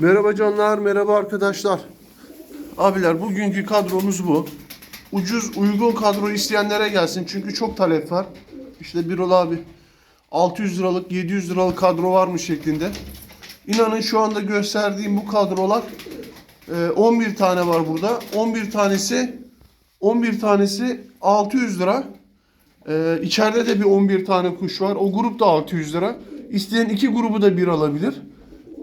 Merhaba canlar, merhaba arkadaşlar. Abiler bugünkü kadromuz bu. Ucuz, uygun kadro isteyenlere gelsin çünkü çok talep var. İşte Birol abi 600 liralık, 700 liralık kadro varmış şeklinde. İnanın şu anda gösterdiğim bu kadrolar e, 11 tane var burada. 11 tanesi 11 tanesi 600 lira. Ee, içeride de bir 11 tane kuş var. O grup da 600 lira. İsteyen iki grubu da bir alabilir.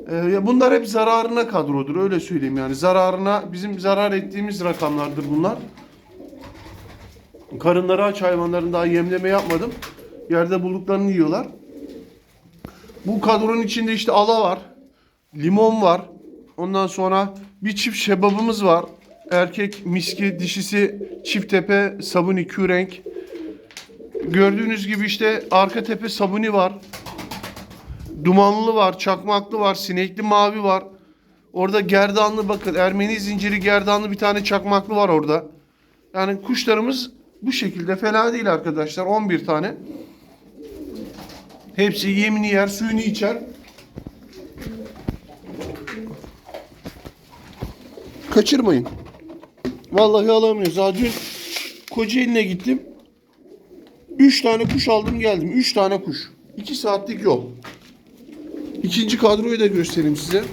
Ee, ya bunlar hep zararına kadrodur öyle söyleyeyim yani. Zararına bizim zarar ettiğimiz rakamlardır bunlar. Karınları aç hayvanların daha yemleme yapmadım. Yerde bulduklarını yiyorlar. Bu kadronun içinde işte ala var. Limon var. Ondan sonra bir çift şebabımız var. Erkek miski, dişisi çift tepe, sabuni, kürenk. Gördüğünüz gibi işte arka tepe sabuni var. Dumanlı var, çakmaklı var, sinekli mavi var. Orada gerdanlı bakın Ermeni zinciri gerdanlı bir tane çakmaklı var orada. Yani kuşlarımız bu şekilde fena değil arkadaşlar. 11 tane. Hepsi yemini yer, suyunu içer. Kaçırmayın. Vallahi alamıyoruz. Ha, dün Kocaeli'ne gittim. Üç tane kuş aldım geldim. Üç tane kuş. İki saatlik yol. İkinci kadroyu da göstereyim size.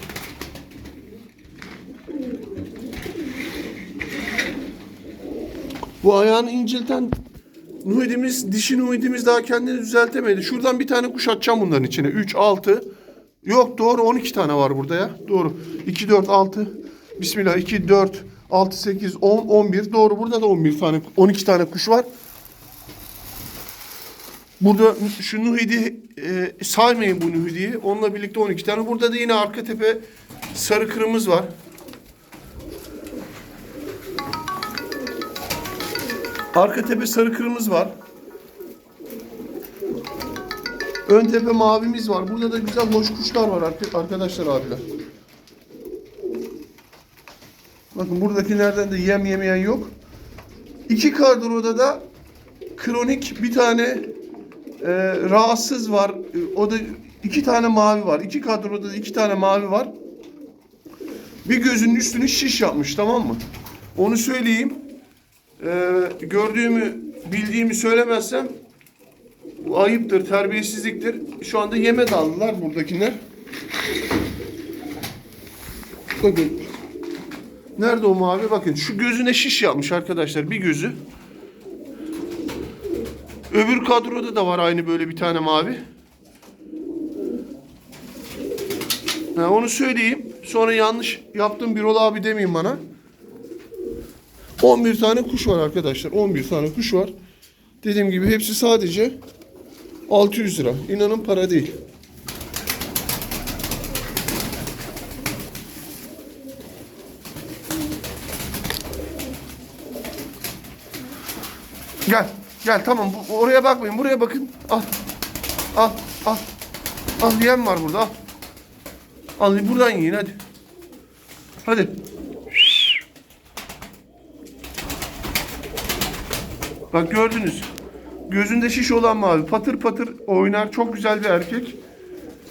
Bu ayağını incelten Nuhidimiz, dişi Nuhidimiz daha kendini düzeltemedi. Şuradan bir tane kuş atacağım bunların içine. 3, 6. Yok doğru 12 tane var burada ya. Doğru. 2, 4, 6. Bismillah 2, 4, 6, 8, 10, 11. Doğru burada da 11 tane, 12 tane kuş var. Burada şu Nuhidi e, saymayın bu Nuhidi'yi. Onunla birlikte 12 tane. Burada da yine arka tepe sarı kırmızı var. Arka tepe sarı kırmızı var. Ön tepe mavimiz var. Burada da güzel hoş kuşlar var arka- arkadaşlar abiler. Bakın buradakilerden de yem yemeyen yok. İki kadroda da kronik bir tane e, rahatsız var. E, O da iki tane mavi var. İki kadroda da iki tane mavi var. Bir gözünün üstünü şiş yapmış tamam mı? Onu söyleyeyim. E, gördüğümü bildiğimi söylemezsem ayıptır, terbiyesizliktir. Şu anda yeme daldılar buradakiler. Bakın. Nerede o mavi? Bakın şu gözüne şiş yapmış arkadaşlar. Bir gözü. Öbür kadroda da var aynı böyle bir tane mavi. Ha, onu söyleyeyim. Sonra yanlış yaptım Birol abi demeyin bana. 11 tane kuş var arkadaşlar. 11 tane kuş var. Dediğim gibi hepsi sadece 600 lira. İnanın para değil. Gel. Gel tamam. Bu, oraya bakmayın. Buraya bakın. Al. Al. Al. Al yem var burada. Al. Al buradan yiyin hadi. Hadi. Bak gördünüz. Gözünde şiş olan mavi. Patır patır oynar. Çok güzel bir erkek.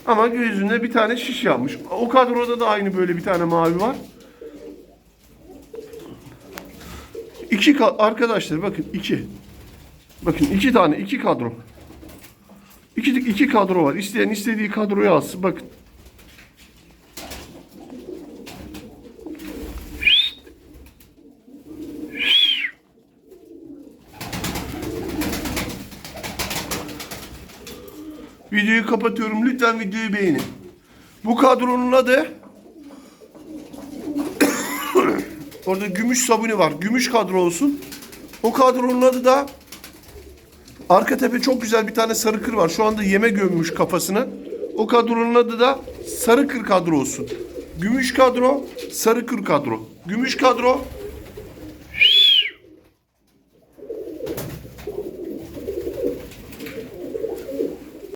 Ama gözünde bir tane şiş yapmış. O kadroda da aynı böyle bir tane mavi var. İki ka- arkadaşlar bakın iki. Bakın iki tane iki kadro. İki, iki kadro var. İsteyen istediği kadroyu alsın. Bakın. Videoyu kapatıyorum. Lütfen videoyu beğenin. Bu kadronun adı Orada gümüş sabuni var. Gümüş kadro olsun. O kadronun adı da arka tepe çok güzel bir tane sarı kır var. Şu anda yeme gömmüş kafasına. O kadronun adı da sarı kır kadro olsun. Gümüş kadro, sarı kır kadro. Gümüş kadro,